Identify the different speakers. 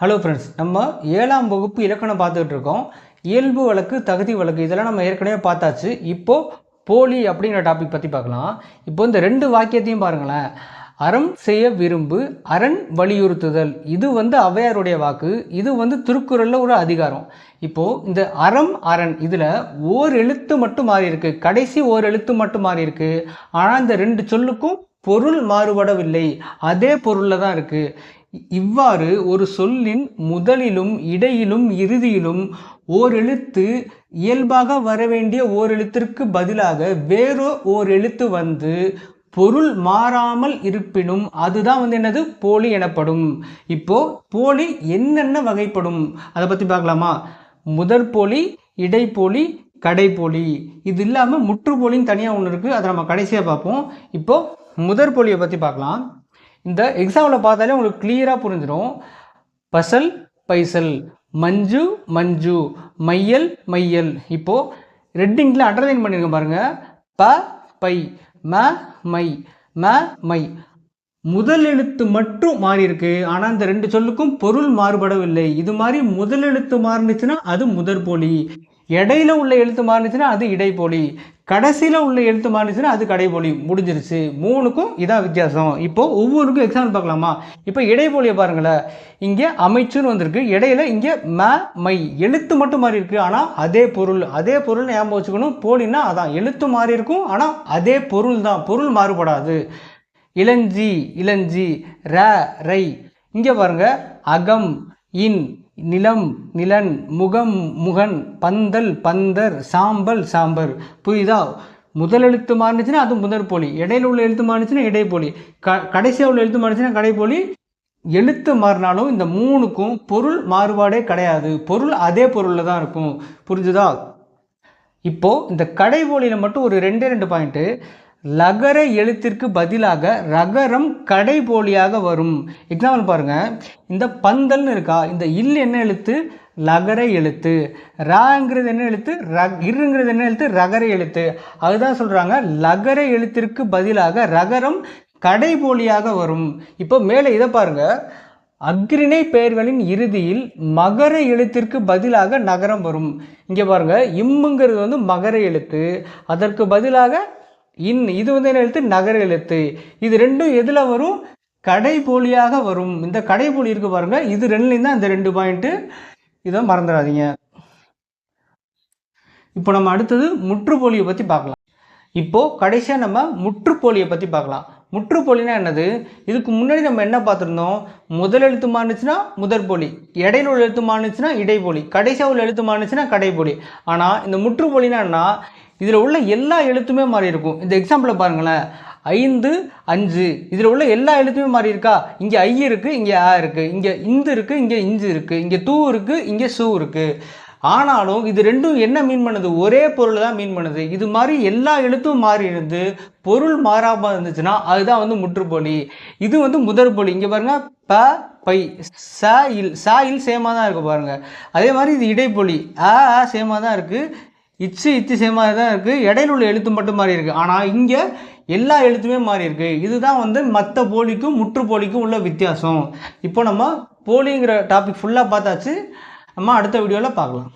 Speaker 1: Hello friends நம்ம ஏழாம் வகுப்பு இலக்கணம் பார்த்துக்கிட்டு இருக்கோம் இயல்பு வழக்கு தகுதி வழக்கு இதெல்லாம் நம்ம ஏற்கனவே பார்த்தாச்சு. இப்போது போலி அப்படிங்கிற டாபிக் பற்றி பார்க்கலாம். இப்போ இந்த ரெண்டு வாக்கியத்தையும் பாருங்களேன். அறம் செய்ய விரும்பு அரண் வலியுறுத்துதல். இது வந்து ஔவையாருடைய வாக்கு. இது வந்து திருக்குறளில் ஒரு அதிகாரம். இப்போது இந்த அறம் அரண் இதில் ஓர் எழுத்து மட்டும் மாறி இருக்கு கடைசி ஓர் எழுத்து மட்டும் மாறி இருக்கு ஆனால் இந்த ரெண்டு சொல்லுக்கும் பொருள் மாறுபடவில்லை. அதே பொருளில் தான் இருக்குது இவ்வாறு ஒரு சொல்லின் முதலிலும் இடையிலும் இறுதியிலும் ஓர் எழுத்து இயல்பாக வரவேண்டிய ஓர் எழுத்திற்கு பதிலாக வேறு ஓர் எழுத்து வந்து பொருள் மாறாமல் இருப்பினும் அதுதான் வந்து என்னது? போலி எனப்படும். இப்போ போலி என்னென்ன வகைப்படும்? அதை பற்றி பார்க்கலாமா? முதற் போலி இடைப்போலி கடைப்போலி இது இல்லாமல் முற்றுப்போலின்னு தனியாக ஒன்று இருக்குது அதை நம்ம கடைசியாக பார்ப்போம். இப்போது முதற் போலியை பற்றி பார்க்கலாம். இந்த எக்ஸாமில் பார்த்தாலே உங்களுக்கு கிளியராக புரிஞ்சிடும். பசல் பைசல் மஞ்சு மஞ்சு மையல் மையல். இப்போது ரெட்டிங்கில் அண்டர்லைன் பண்ணிருங்க பாருங்கள் ப பை ம மை ம மை. முதல் எழுத்து மட்டும் மாறி இருக்கு. ஆனால் இந்த ரெண்டு சொல்லுக்கும் பொருள் மாறுபடவில்லை. இது மாதிரி முதல் எழுத்து மாறினுச்சுன்னா அது முதற் போலி. இடையில உள்ள எழுத்து மாறுனுச்சுன்னா அது இடைப்பொலி. கடைசியில் உள்ள எழுத்து மாறுச்சுன்னா அது கடைபொலி முடிஞ்சிருச்சு. மூணுக்கும் இதான் வித்தியாசம். இப்போ ஒவ்வொருக்கும் எக்ஸாம்பிள் பார்க்கலாமா? இப்போ இடைப்பொலியை பாருங்களேன். இங்கே அமைச்சுன்னு வந்திருக்கு. இடையில இங்கே ம மை. எழுத்து மட்டும் மாறி இருக்குது ஆனால் அதே பொருள். அதே பொருள் ஞாபகம் வச்சுக்கணும். போலின்னா அதான். எழுத்து மாறி இருக்கும் ஆனால் அதே பொருள் தான். பொருள் மாறுபடாது. இளஞ்சி இளஞ்சி ர ரை. இங்கே பாருங்க. அகம் இன் நிலம் நிலன் முகம் முகன் பந்தல் பந்தர் சாம்பல் சாம்பர். புரியுதா? முதல் எழுத்து மாறுனுச்சுன்னா அது முதற் போலி. இடையில உள்ள எழுத்து மாறினுச்சுன்னா இடைப்போலி க கடைசியாக உள்ள எழுத்து மாறுச்சுன்னா கடைப்போலி எழுத்து மாறினாலும் இந்த மூணுக்கும் பொருள் மாறுபாடே கிடையாது. பொருள் அதே பொருளில் தான் இருக்கும். புரிஞ்சுதா? இப்போது இந்த கடைபோலியில் மட்டும் ஒரு ரெண்டே ரெண்டு பாயிண்ட்டு. லகர எழுத்திற்கு பதிலாக ரகரம் கடைபோலியாக வரும். எக்ஸாம்பிள் பாருங்கள் இந்த பந்தல்னு இருக்கா இந்த இல் என்ன எழுத்து? லகர எழுத்து. ராங்கிறது என்ன எழுத்து? ர இருங்கிறது என்ன எழுத்து? ரகர எழுத்து. அதுதான் சொல்கிறாங்க லகர எழுத்திற்கு பதிலாக ரகரம் கடைபோலியாக வரும். இப்போ மேலே இதை பாருங்கள் அக்ரிணை பெயர்களின் இறுதியில் மகர எழுத்திற்கு பதிலாக நகரம் வரும். இங்கே பாருங்கள் இம்முங்கிறது வந்து மகர எழுத்து. அதற்கு பதிலாக இன் இது வந்து என்ன எழுத்து? நகர எழுத்து. இது ரெண்டும் எதில் வரும்? கடைபோலியாக வரும். இந்த கடைபோலி இருக்கு பாருங்க. இது ரெண்டுலேயும் தான் இந்த ரெண்டு பாயிண்ட்டு இதை மறந்துடாதீங்க. இப்போ நம்ம அடுத்தது முற்றுப்போலியை பற்றி பார்க்கலாம். இப்போது கடைசியாக நம்ம முற்றுப்போலியை பற்றி பார்க்கலாம். முற்றுப்போலினா என்னது? இதுக்கு முன்னாடி நம்ம என்ன பார்த்துருந்தோம்? முதல் எழுத்து மாறுச்சுன்னா முதற் போலி இடையில உள்ள எழுத்து மாறுச்சுன்னா இடைப்போலி. கடைசியாக உள்ள எழுத்து மாறுச்சுன்னா கடைப்போலி. ஆனால் இந்த முற்றுப்போலினா என்ன? இதில் உள்ள எல்லா எழுத்துமே மாறி இருக்கும். இந்த எக்ஸாம்பிளை பாருங்களேன். ஐந்து அஞ்சு. இதில் உள்ள எல்லா எழுத்துமே மாறி இருக்கா? இங்கே ஐ இருக்குது இங்கே ஆ இருக்குது இங்கே இந்து இருக்குது இங்கே இஞ்சு இருக்குது இங்கே தூ இருக்குது இங்கே சூ இருக்குது ஆனாலும் இது ரெண்டும் என்ன மீன் பண்ணுது? ஒரே பொருள் தான் மீன் பண்ணுது. இது மாதிரி எல்லா எழுத்தும் மாறி இருந்து பொருள் மாறாமல் இருந்துச்சுன்னா அதுதான் வந்து முற்றுப்பொலி. இது வந்து முதற்பொலி இங்கே பாருங்கள் ப பை. ச இல். ச இல் சேமாக தான் இருக்குது பாருங்கள் அதே மாதிரி இது இடைப்பொலி. ஆ ஆ சேமாக தான் இருக்குது இச்சு இச்சு சேமாக தான் இருக்குது இடையில உள்ள எழுத்து மட்டும் மாறி இருக்குது ஆனால் இங்கே எல்லா எழுத்துமே மாறி இருக்குது இதுதான் வந்து மற்ற போலிக்கும் முற்றுப்போலிக்கும் உள்ள வித்தியாசம். இப்போ நம்ம போலிங்கிற டாபிக் ஃபுல்லாக பார்த்தாச்சு. நம்ம அடுத்த வீடியோவில் பார்க்கலாம்.